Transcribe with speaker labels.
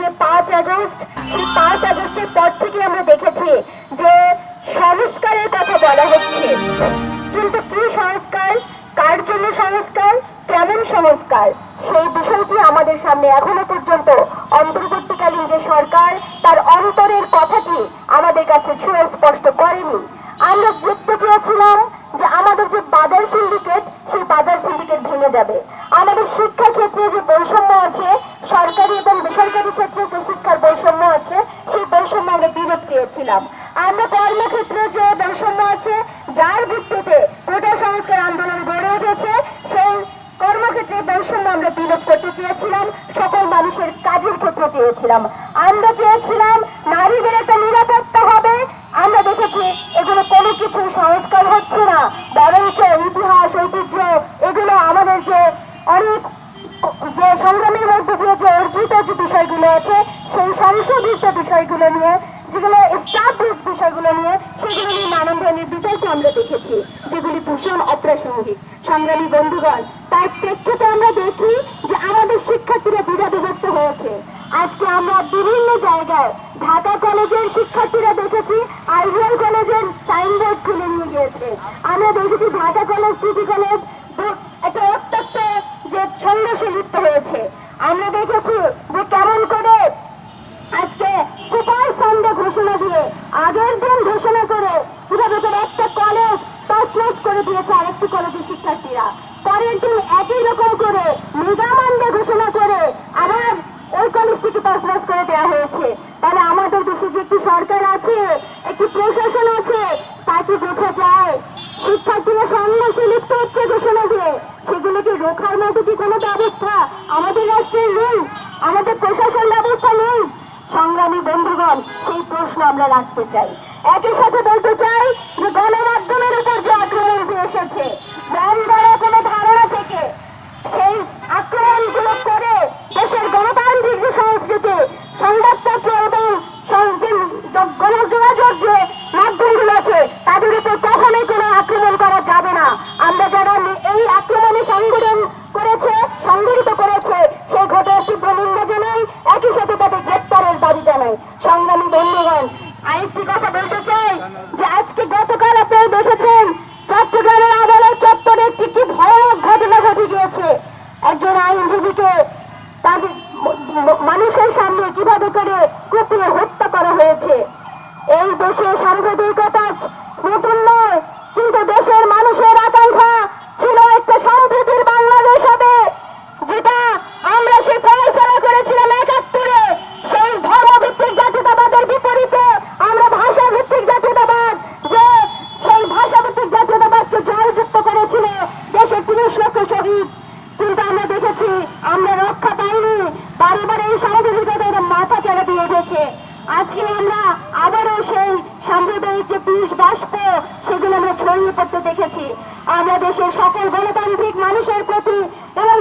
Speaker 1: যে পাঁচ আগস্ট সেই পাঁচ আগস্টের পর থেকে আমরা দেখেছি যে সংস্কারের কথা বলা হচ্ছে। কিন্তু কি সংস্কার? কার জন্য সংস্কার? কেমন সংস্কার? সেই বিষয়টি আমাদের সামনে এখনও পর্যন্ত বিরোধ চেয়েছিলাম আমরা কর্মক্ষেত্রে যে বৈষম্য আছে, যার ভিত্তিতে কোটা সংস্কার আন্দোলন গড়ে উঠেছে, সেই কর্মক্ষেত্রে বৈষম্য আমরা বিলোপ করতে চেয়েছিলাম, সকল মানুষের কাজের ক্ষেত্রে চেয়েছিলাম। আমরা চেয়েছিলাম নারীদের একটা নিরাপত্তা হবে। আমরা দেখেছি এগুলো কোনো কিছু সংস্কার হচ্ছে না, বরঞ্চ ইতিহাস, ঐতিহ্য, এগুলো আমাদের যে অনেক যে সংগ্রামের মধ্যে দিয়ে যে অর্জিত যে বিষয়গুলো আছে, সেই সংশোধিত বিষয়গুলো নিয়ে যেগুলো এস্টাবলিশ বিষয়গুলো নিয়ে সেগুলো নিয়ে নানান ধরনের বিতর্ক আমরা দেখেছি, যেগুলি ভীষণ অপ্রাসঙ্গিক। সংগ্রামী বন্ধুগণ, তার প্রেক্ষিতে আমরা দেখি যে আমাদের শিক্ষার্থীরা দ্বিধা বিভক্ত হয়েছে। আজকে আমরা বিভিন্ন জায়গায় ঢাকা কলেজের শিক্ষার্থীরা দেখেছি, আইভিএল কলেজের সাইনবোর্ড খুলে নিয়ে গিয়েছে। আমরা দেখেছি ঢাকা কলেজ সিটি কলেজ দু- একটা অত্যন্ত যে সংঘর্ষে লিপ্ত হয়েছে আমরা দেখেছি যে কেমন করে আজকে সুপার সানডে ঘোষণা দিয়ে আগের দিন ঘোষণা করে কীভাবে করে একটা কলেজ দিয়েছে আরেকটি কলেজের শিক্ষার্থীরা। পরের দিন একই রকম করে মেগা ঘোষণা করে আবার ওই কলেজ থেকে তসনস করে দেওয়া হয়েছে। তাহলে আমাদের দেশে যে একটি সরকার আছে, একটি প্রশাসন আছে, তাকে বোঝা যায়, শিক্ষার্থীরা সংঘর্ষে লিপ্ত হচ্ছে ঘোষণা দিয়ে। সেগুলোকে রোখার মতো কি কোনো ব্যবস্থা? আমাদের রাষ্ট্রের নেই, আমাদের প্রশাসন ব্যবস্থা নেই। সংগ্রামী বন্ধুগণ, সেই প্রশ্ন আমরা রাখতে চাই। একই সাথে মাধ্যমগুলো আছে, তাদের উপর কখনোই কোনো আক্রমণ করা যাবে না। আমরা যারা এই আক্রমণে সংগঠন করেছে, সংগঠিত করেছে, সেই ঘটনার তীব্র নিন্দা জানাই, একই সাথে তাদের গ্রেপ্তারের দাবি জানাই। সংগ্রামী বন্ধুগণ, আরেকটি কথা বলতে চাই, যে আজকে গতকাল আপনারা দেখেছেন, চট্টগ্রামের আদালত চত্বরে একটি কি ভয়ানক ঘটনা ঘটে গিয়েছে। একজন আইনজীবীকে তাদের মানুষের সামনে কীভাবে করে কুপিয়ে হত্যা করা হয়েছে এই দেশে সাংবাদিকতা নতুন নয়, কিন্তু দেশের মানুষের আকাঙ্ক্ষা ছিল একটা সম্প্রীতির বাংলাদেশ হবে, যেটা আমরা সে ফয়সলা করেছিলাম একাত্তরে। সেই ধর্মভিত্তিক জাতীয়তাবাদের বিপরীতে আমরা ভাষা ভিত্তিক জাতীয়তাবাদ, যে সেই ভাষা ভিত্তিক জাতীয়তাবাদকে জয়যুক্ত করেছিল দেশের তিরিশ লক্ষ শহীদ। কিন্তু আমরা দেখেছি, আমরা রক্ষা পাইনি। বারে বারে এই সাংবাদিকতা মাথা চাড়া দিয়ে উঠেছে আজকে আমরা আবারও সেই সাম্প্রদায়িক যে বিষ বাষ্প, সেগুলো আমরা ছড়িয়ে পড়তে দেখেছি। আমরা দেশের সকল গণতান্ত্রিক মানুষের প্রতি এবং